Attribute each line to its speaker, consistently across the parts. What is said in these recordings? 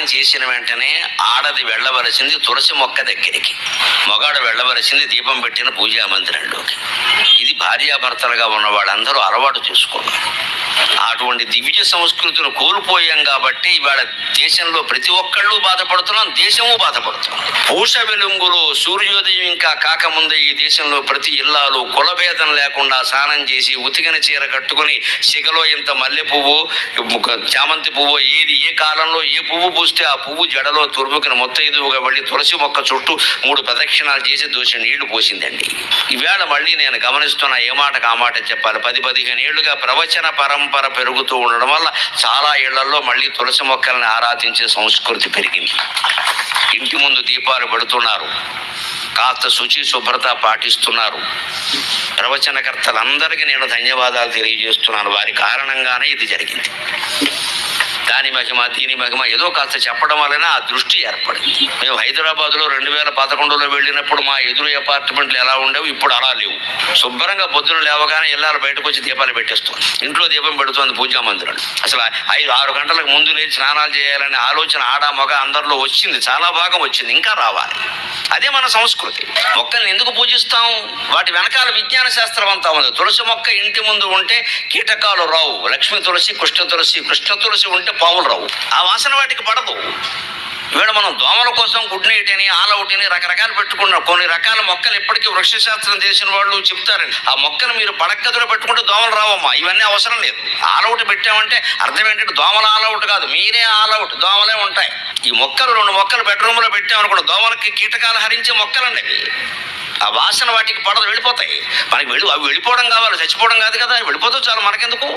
Speaker 1: స్నానం చేసిన వెంటనే ఆడది వెళ్ళవలసింది తులసి మొక్క దగ్గరికి. మగాడు వెళ్ళవలసింది దీపం పెట్టిన పూజా మందిరంలోకి. ఇది భార్యాభర్తలుగా ఉన్న వాళ్ళందరూ అలవాటు చేసుకోవాలి. అటువంటి దివ్య సంస్కృతిని కోల్పోయాం కాబట్టి ఇవాళ దేశంలో ప్రతి ఒక్కళ్ళు బాధపడుతున్నాం దేశము బాధపడుతున్నాం. పూష వెలుంగులో సూర్యోదయం ఇంకా కాకముందే ఈ దేశంలో ప్రతి ఇల్లాలు కులభేదం లేకుండా స్నానం చేసి ఉతికిన చీర కట్టుకుని సిగలో ఇంత మల్లె పువ్వు చామంతి పువ్వు ఏది ఏ కాలంలో ఏ పువ్వు చూస్తే ఆ పువ్వు జడలో తురుముకుని మొత్తైదువుగా వెళ్ళి తులసి మొక్క చుట్టూ మూడు ప్రదక్షిణాలు చేసి దోషి నీళ్ళు పోసిందండి. ఈవేళ మళ్ళీ నేను గమనిస్తున్న ఏ మాటకు ఆ మాట చెప్పాలి. పది పదిహేను ఏళ్ళుగా ప్రవచన పరంపర పెరుగుతూ ఉండడం వల్ల చాలా ఇళ్ళలో మళ్ళీ తులసి మొక్కల్ని ఆరాధించే సంస్కృతి పెరిగింది. ఇంటి ముందు దీపాలు పెడుతున్నారు. కాస్త శుచి శుభ్రత పాటిస్తున్నారు. ప్రవచనకర్తలందరికీ నేను ధన్యవాదాలు తెలియజేస్తున్నాను. వారి కారణంగానే ఇది జరిగింది. దాని మహిమ దీని మహిమ ఏదో కాస్త చెప్పడం వలన ఆ దృష్టి ఏర్పడింది. మేము హైదరాబాద్లో రెండు వేల పదకొండులో వెళ్ళినప్పుడు మా ఎదురు అపార్ట్మెంట్లు ఎలా ఉండేవి ఇప్పుడు అలా లేవు. శుభ్రంగా పొద్దున లేవగానే ఇళ్ళాలు బయటకు వచ్చి దీపాలు పెట్టేస్తాం ఇంట్లో దీపం పెడుతోంది పూజా మందిరం. అసలు ఐదు ఆరు గంటలకు ముందు లేచి స్నానాలు చేయాలనే ఆలోచన ఆడ మగ అందరిలో వచ్చింది. చాలా భాగం వచ్చింది. ఇంకా రావాలి. అదే మన సంస్కృతి. మొక్కల్ని ఎందుకు పూజిస్తాం? వాటి వెనకాల విజ్ఞాన శాస్త్రం అంతా ఉంది. తులసి మొక్క ఇంటి ముందు ఉంటే కీటకాలు రావు. లక్ష్మీ తులసి కృష్ణ తులసి కృష్ణ తులసి ఉంటే పాములు రావు. ఆ వాసన వాటికి పడదు. ఈవేళ మనం దోమల కోసం గుడ్ నైట్ అని ఆల్ అవుట్ అని రకరకాలు పెట్టుకున్నాం కొన్ని రకాల మొక్కలు ఇప్పటికీ వృక్షశాస్త్రం చేసిన వాళ్ళు చెప్తారండి. ఆ మొక్కను మీరు పడక్కదులో పెట్టుకుంటే దోమలు రావమ్మా. ఇవన్నీ అవసరం లేదు. ఆల్ అవుట్ పెట్టామంటే అర్థం ఏంటంటే దోమలు ఆల్ అవుట్ కాదు. మీరే ఆల్ అవుట్ దోమలే ఉంటాయి. ఈ మొక్కలు రెండు మొక్కలు బెడ్రూమ్లో పెట్టామనుకోండి దోమలకి కీటకాలు హరించే మొక్కలండి. అవి ఆ వాసన వాటికి పడదు వెళ్ళిపోతాయి. మనకి వెళ్ళి అవి వెళ్ళిపోవడం కావాలి చచ్చిపోవడం కాదు కదా వెళ్ళిపోతే చాలు మనకెందుకు?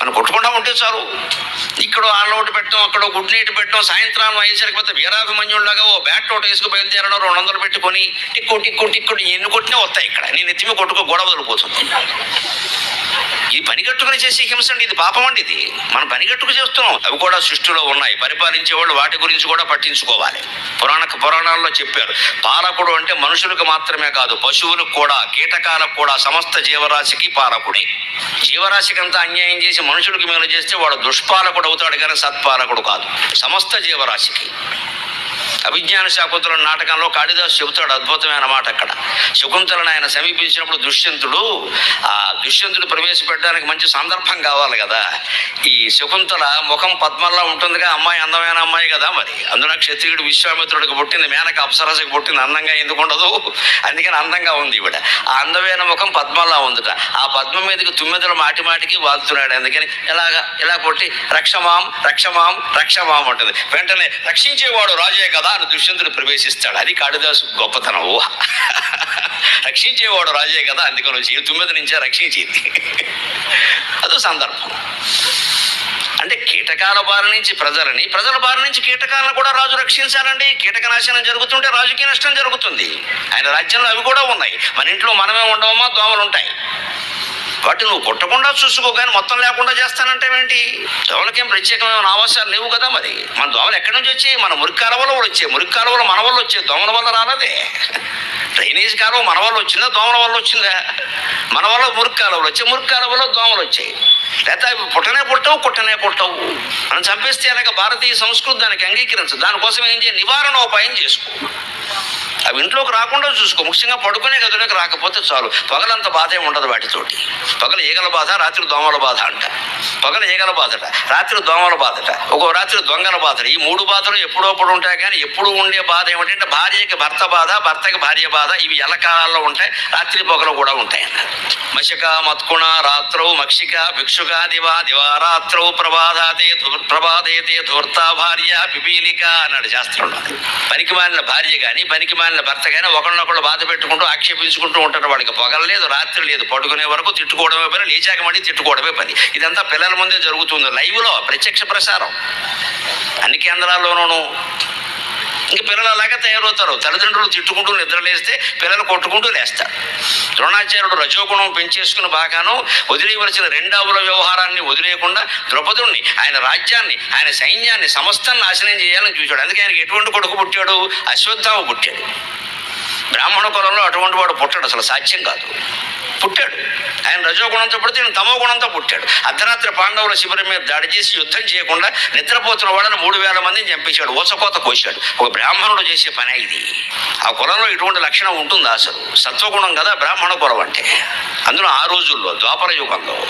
Speaker 1: మనం కొట్టుకుండా ఉంటే చాలు. ఇక్కడ ఆలోటు పెట్టడం అక్కడ గుడ్ నీటి పెట్టడం సాయంత్రం అయ్యేసరికి పోతే వీరాభిమన్యుల్లాగా ఓ బ్యాట్ ఒకటి వేసుకు బయలుదేరడం రెండు వందలు పెట్టుకొని టిక్కు టిక్కు టిక్కు ఎన్ని కొట్టినా వస్తాయి ఇక్కడ. నేను ఎత్తిమి కొట్టుకో గొడవ వదిలిపోతుంది ఈ పనిగట్టుకుని చేసే హింస అండి ఇది పాపం అండి ఇది. మనం పనిగట్టుకు చేస్తున్నాం. అవి కూడా సృష్టిలో ఉన్నాయి. పరిపాలించే వాళ్ళు వాటి గురించి కూడా పట్టించుకోవాలి. పురాణ పురాణాల్లో చెప్పారు. పాలకుడు అంటే మనుషులకు మాత్రమే కాదు పశువులకు కూడా కీటకాలకు కూడా సమస్త జీవరాశికి పాలకుడే. జీవరాశికి అంతా అన్యాయం చేసి మనుషులకు మేలు చేస్తే వాడు దుష్పాలకుడు అవుతాడు కానీ సత్పాలకుడు కాదు. సమస్త జీవరాశికి. అభిజ్ఞాన శాకుంతల నాటకంలో కాళిదాసు చెబుతాడు అద్భుతమైన మాట అక్కడ. శకుంతలను ఆయన సమీపించినప్పుడు దుష్యంతుడు ఆ దుష్యంతుడు ప్రవేశపెట్టడానికి మంచి సందర్భం కావాలి కదా. ఈ శకుంతల ముఖం పద్మల్లా ఉంటుందిగా అమ్మాయి అందమైన అమ్మాయి కదా మరి. అందున క్షత్రియుడు విశ్వామిత్రుడికి పుట్టింది మేనక అప్సరసకి పుట్టింది అందంగా ఎందుకు ఉండదు? అందుకని అందంగా ఉంది ఇవిడ ఆ అందమైన ముఖం పద్మల్లా ఉందిట. ఆ పద్మం మీదకి తుమ్మెదలు మాటి మాటికి వాళ్తున్నాడు అందుకని ఇలాగా ఇలా కొట్టి రక్షమాం రక్షమాం రక్షమాం ఉంటుంది వెంటనే రక్షించేవాడు రాజే కదా అని దుష్యంతుడు ప్రవేశిస్తాడు. అది కాళిదాసు గొప్పతనం. ఊహ. రక్షించేవాడు రాజే కదా అందుకని వచ్చి ఈ నుంచే రక్షించింది. అదో సందర్భం. అంటే కీటకాల బారి నుంచి ప్రజలని ప్రజల బారి నుంచి కీటకాలను కూడా రాజు రక్షించాలండి. కీటక నాశనం జరుగుతుంటే రాజుకి నష్టం జరుగుతుంది. ఆయన రాజ్యంలో అవి కూడా ఉన్నాయి. మన ఇంట్లో మనమే ఉండవమా దోమలు ఉంటాయి వాటి నువ్వు కొట్టకుండా చూసుకో కానీ మొత్తం లేకుండా చేస్తానంటేవేంటి దోమలకేం ప్రత్యేకమైన ఆవాసాలు లేవు కదా మరి. మన దోమలు ఎక్కడి నుంచి వచ్చాయి? మన మురికి కాలువలో వచ్చే వచ్చాయి. మురికి కాలువలో మన వల్ల వచ్చే దోమల వల్ల రాలేదే. డ్రైనేజ్ కాలువ మన వల్ల వచ్చిందా? దోమల వల్ల వచ్చిందా? మన వల్ల మురికి కాలువలు వచ్చాయి. మురికి కాలువలో దోమలు వచ్చాయి. లేకపోతే అవి పుట్టనే పుట్టవు కుట్టనే పుట్టవు మనం చంపేస్తే అలాగే భారతీయ సంస్కృతి దానికి అంగీకరించదు. దానికోసం ఏం చేయాలి? నివారణోపాయం చేసుకో. అవి ఇంట్లోకి రాకుండా చూసుకో. ముఖ్యంగా పడుకునే గదిలోకి రాకపోతే చాలు. పగలంత బాధ ఉండదు వాటితోటి. పగల ఈగల బాధ రాత్రి దోమల బాధ అంట. పగల ఈగల బాధట రాత్రి దోమల బాధట ఒక రాత్రి దొంగల బాధ ఈ మూడు బాధలు ఎప్పుడోప్పుడు ఉంటాయి కానీ ఎప్పుడు ఉండే బాధ ఏమిటంటే భార్యకి భర్త బాధ భర్తకి భార్య బాధ ఇవి ఎలకాలలో ఉంటాయి. రాత్రి పొగలు కూడా ఉంటాయి మషిక మత్కుణ రాత్రౌ మక్షిక భిక్షుక దివా దివారాత్రౌ ప్రభాదాతే ప్రభాదేతే ధూర్త భార్య పిపీలిక అన్నాడు శాస్త్రంలో. పనికిమాలిన భార్య కానీ పనికిమాలిన మాలిన భర్త కానీ ఒకరినొకళ్ళు బాధ పెట్టుకుంటూ ఆక్షేపించుకుంటూ ఉంటారు వాళ్ళకి. పొగలు లేదు రాత్రి లేదు. పడుకునే వరకు తిట్టుకోవడమే పని లేచాక మళ్ళీ తిట్టుకోవడమే పని. ఇదంతా పిల్లల ముందే జరుగుతుంది. లైవ్లో ప్రత్యక్ష ప్రసారం. అన్ని కేంద్రాల్లోనూ ఇంక పిల్లలు అలాగే తయారవుతారు. తల్లిదండ్రులు తిట్టుకుంటూ నిద్రలేస్తే పిల్లలు కొట్టుకుంటూ లేస్తారు. ద్రోణాచార్యుడు రజోగుణం పెంచేసుకుని బాగాను వదిలేయవలసిన రెండవుల వ్యవహారాన్ని వదిలేయకుండా ద్రౌపదుణ్ణి ఆయన రాజ్యాన్ని ఆయన సైన్యాన్ని సమస్తం నాశనం చేయాలని చూశాడు. అందుకే ఆయనకి ఎటువంటి కొడుకు పుట్టాడు? అశ్వత్థామ పుట్టాడు. బ్రాహ్మణ కులంలో అటువంటి వాడు పుట్టాడు అసలు సాధ్యం కాదు. పుట్టాడు. ఆయన రజోగుణంతో పుడితే ఈయన తమో గుణంతో పుట్టాడు. అర్ధరాత్రి పాండవుల శిబిరం మీద దాడి చేసి యుద్ధం చేయకుండా నిద్రపోతున్న వాళ్ళని మూడు వేల మందిని చంపేశాడు ఓసకోత కోశాడు. ఒక బ్రాహ్మణుడు చేసే పని ఇది. ఆ కులంలో ఇటువంటి లక్షణం ఉంటుందా అసలు? సత్వగుణం కదా బ్రాహ్మణ కులం అంటే. అందులో ఆ రోజుల్లో ద్వాపర యుగంలో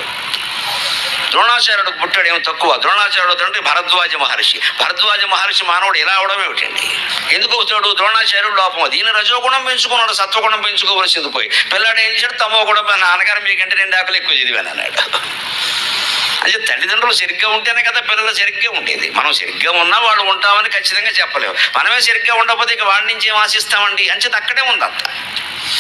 Speaker 1: ద్రోణాచార్యుడు పుట్టాడు ఏమి తక్కువ. ద్రోణాచార్యుడు అంటే భరద్వాజ మహర్షి. భరద్వాజ మహర్షి మానవుడు ఇలా అవడం ఏమిటండి? ఎందుకు అవుతాడు? ద్రోణాచార్యుడు లోపం అది. ఈయన రజోగుణం పెంచుకున్నాడు సత్వగుణం పెంచుకోవలసింది పోయి పిల్లాడు ఏం చేశాడు? తమో గుణం మా నాన్నగారు మీకంటే రెండు ఆకలి ఎక్కువ చదివాను అన్నాడు. అదే తల్లిదండ్రులు సరిగ్గా ఉంటేనే కదా పిల్లలు సరిగ్గా ఉండేది. మనం సరిగ్గా ఉన్నా వాళ్ళు ఉంటామని ఖచ్చితంగా చెప్పలేము. మనమే సరిగ్గా ఉండకపోతే ఇక వాడి నుంచి ఏం ఆశిస్తామండి? అంచేది అక్కడే ఉందంతా.